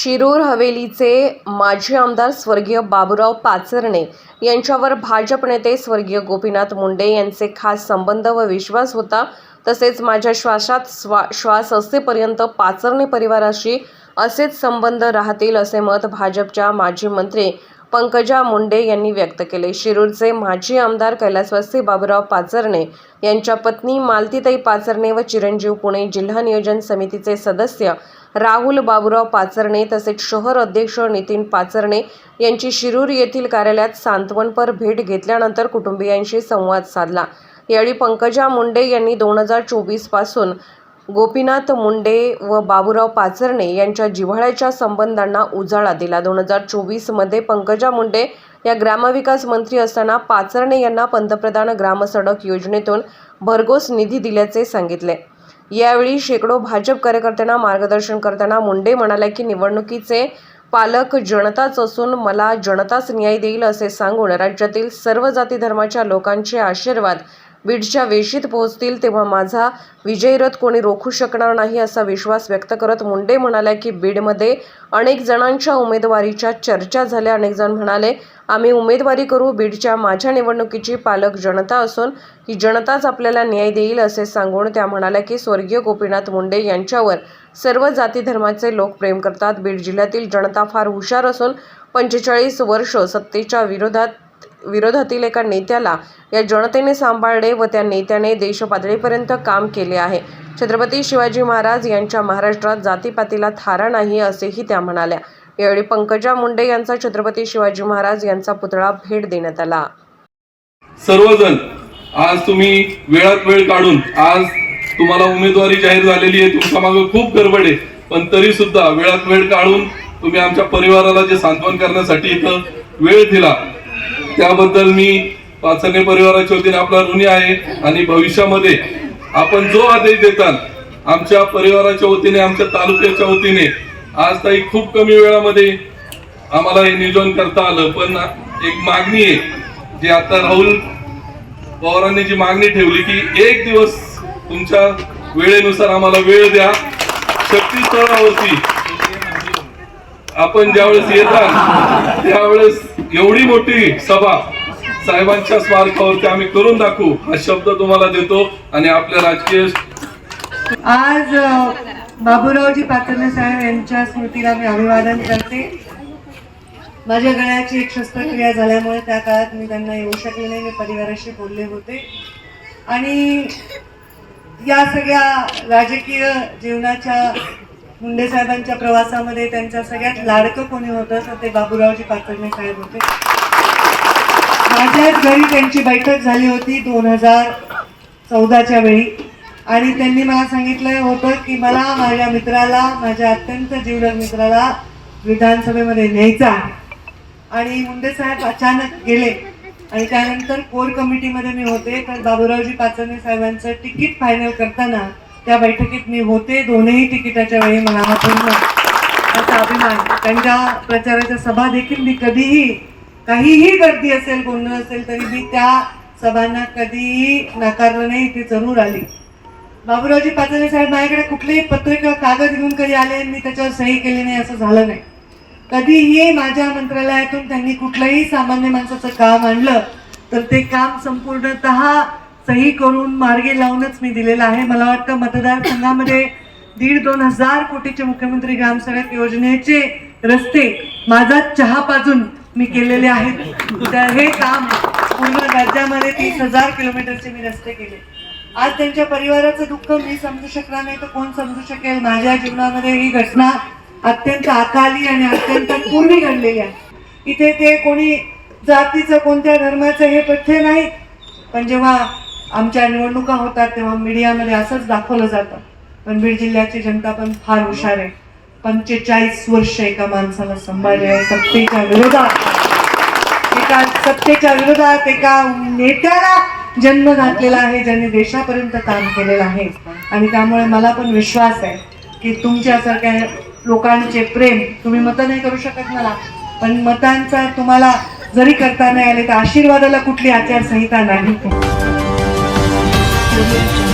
शिरूर हवेलीचे माजी आमदार स्वर्गीय बाबूराव पाचरणे यांच्यावर भाजप नेते स्वर्गीय गोपीनाथ मुंडे यांचे खास संबंध व विश्वास होता. तसेच माझ्या श्वासात स्वा श्वास असेपर्यंत पाचरणे परिवाराशी असेच संबंध राहतील असे मत भाजपच्या माजी मंत्री पंकजा मुंडे यांनी व्यक्त केले. शिरूरचे माजी आमदार कैलासवासी बाबूराव पाचरणे यांच्या पत्नी मालतीताई पाचरणे व चिरंजीव पुणे जिल्हा नियोजन समितीचे सदस्य राहुल बाबुराव पाचरणे तसेच शहर अध्यक्ष नितीन पाचरणे यांची शिरूर येथील कार्यालयात सांत्वनपर भेट घेतल्यानंतर कुटुंबियांशी संवाद साधला. यावेळी पंकजा मुंडे यांनी दोन हजार चोवीसपासून गोपीनाथ मुंडे व बाबुराव पाचरणे यांच्या जिव्हाळ्याच्या संबंधांना उजाळा दिला. दोन हजार चोवीसमध्ये पंकजा मुंडे या ग्रामविकास मंत्री असताना पाचरणे यांना पंतप्रधान ग्रामसडक योजनेतून भरघोस निधी दिल्याचे सांगितले. यावेळी शेकडो भाजप कार्यकर्त्यांना मार्गदर्शन करताना मुंडे म्हणाल्या की निवडणुकीचे पालक जनताच असून मला जनताच न्याय देईल असे सांगून राज्यातील सर्व जाती धर्माच्या लोकांचे आशीर्वाद बीडच्या वेशीत पोहोचतील तेव्हा माझा विजयरथ कोणी रोखू शकणार नाही असा विश्वास व्यक्त करत मुंडे म्हणाल्या की बीडमध्ये अनेक जणांच्या उमेदवारीच्या चर्चा झाल्या. अनेक जण म्हणाले आम्ही उमेदवारी करू बीडच्या माझ्या निवडणुकीची पालक जनता असून ही जनताच आपल्याला न्याय देईल असे सांगून त्या म्हणाल्या की स्वर्गीय गोपीनाथ मुंडे यांच्यावर सर्व जाती धर्माचे लोक प्रेम करतात. बीड जिल्ह्यातील जनता फार हुशार असून पंचेचाळीस वर्ष सत्तेच्या विरोधात विरोधातील एका नेत्याला या जनतेने सांभाळले व त्या नेत्याने देशपातळीपर्यंत काम केले आहे. छत्रपती शिवाजी महाराज यांच्या महाराष्ट्रात जातीपातीला थारा नाही असेही त्या म्हणाल्या. यावेळी पंकजा मुंडे यांचा छत्रपती शिवाजी महाराज यांचा पुतळा भेट देण्यात आला. सर्वजण आज तुम्ही वेळात वेळ काढून आज तुम्हाला उमेदवारी जाहीर झालेली आहे तुमच्या मागे खूप गडबड आहे. पण तरी सुद्धा वेळात वेळ काढून तुम्ही आमच्या परिवाराला जे सांत्वन करण्यासाठी इथं वेळ दिला त्याबद्दल मी पाचने परिवाराच्या वतीने आपला ऋणी आहे आणि भविष्यामध्ये आपण जो आदेश देताल आमच्या परिवाराच्या वतीने आमच्या तालुक्याच्या वतीने आज ताई खूप कमी वेळामध्ये आम्हाला हे नियोजन करता आलं. पण एक मागणी आहे जी आता राहुल पवारांनी जी मागणी ठेवली की एक दिवस तुमच्या वेळेनुसार आम्हाला वेळ द्या. शक्ती स्थळावरती आपण ज्यावेळेस येतात त्यावेळेस एवढी मोठी सभा साहेबांच्या स्मारकावरती आम्ही करून दाखवू हा शब्द तुम्हाला देतो आणि आपल्या राजकीय आज बाबूरावजी पातर्णे साहेब यांच्या स्मृतीला मी अभिवादन करते. माझ्या गळ्याची एक शस्त्रक्रिया झाल्यामुळे त्या काळात मी त्यांना येऊ शकले नाही मी परिवाराशी बोलले होते. आणि या सगळ्या राजकीय जीवनाच्या मुंडे साहेबांच्या प्रवासामध्ये त्यांच्या सगळ्यात लाडकं कोणी होतं तर ते बाबूरावजी पाचडणे साहेब होते. माझ्याच घरी त्यांची बैठक झाली होती दोन हजार चौदाच्या वेळी. आणि त्यांनी मला सांगितलं होतं की मला माझ्या मित्राला माझ्या अत्यंत जीवलग मित्राला विधानसभेमध्ये न्यायचं आहे. आणि मुंडे साहेब अचानक गेले. आणि त्यानंतर कोर कमिटीमध्ये मी होते तर बाबूरावजी पाचडणे साहेबांचं तिकीट फायनल करताना त्या बैठकीत मी होते. दोनही तिकिटाच्या वेळी मला पूर्ण असा अभिमान. त्यांच्या प्रचाराच्या सभा देखील मी कधीही काहीही गर्दी असेल गोंधळ असेल तरी मी त्या सभांना कधीही नाकारलं नाही ती जरूर आली. बाबूरावजी पाचरणे साहेब माझ्याकडे कुठलेही पत्र किंवा कागद घेऊन कधी आले आणि मी त्याच्यावर सही केली नाही असं झालं नाही. कधीही माझ्या मंत्रालयातून त्यांनी कुठलंही सामान्य माणसाचं काम आणलं तर ते काम संपूर्णतः सही करून मार्गे लावूनच मी दिलेलं आहे. मला वाटतं मतदारसंघामध्ये दीड दोन हजार कोटीचे मुख्यमंत्री ग्रामसडक योजनेचे रस्ते माझा चहा पाजून मी केलेले आहेत. तर हे काम पूर्ण राज्यामध्ये तीस हजार किलोमीटरचे मी रस्ते केले. आज त्यांच्या परिवाराचं दुःख मी समजू शकणार नाही तर कोण समजू शकेल? माझ्या जीवनामध्ये ही घटना अत्यंत अकाली आणि अत्यंत पूर्वी घडलेली आहे. इथे ते कोणी जातीचं कोणत्या धर्माचं हे पथ्य नाही. पण जेव्हा आमच्या निवडणुका होतात तेव्हा मीडियामध्ये असंच दाखवलं जातं. पण बीड जिल्ह्याची जनता पण फार हुशार आहे. पंचेचाळीस वर्ष एका माणसाला सांभाळले आहे सत्तेच्या विरोधात. एका सत्तेच्या विरोधात एका नेत्याला जन्म घातलेला आहे ज्यांनी देशापर्यंत काम केलेलं आहे. आणि त्यामुळे मला पण विश्वास आहे की तुमच्यासारख्या लोकांचे प्रेम तुम्ही मतं नाही करू शकत मला पण मतांचा तुम्हाला जरी करता नाही आले तर आशीर्वादाला कुठली आचारसंहिता नाही. Thank you.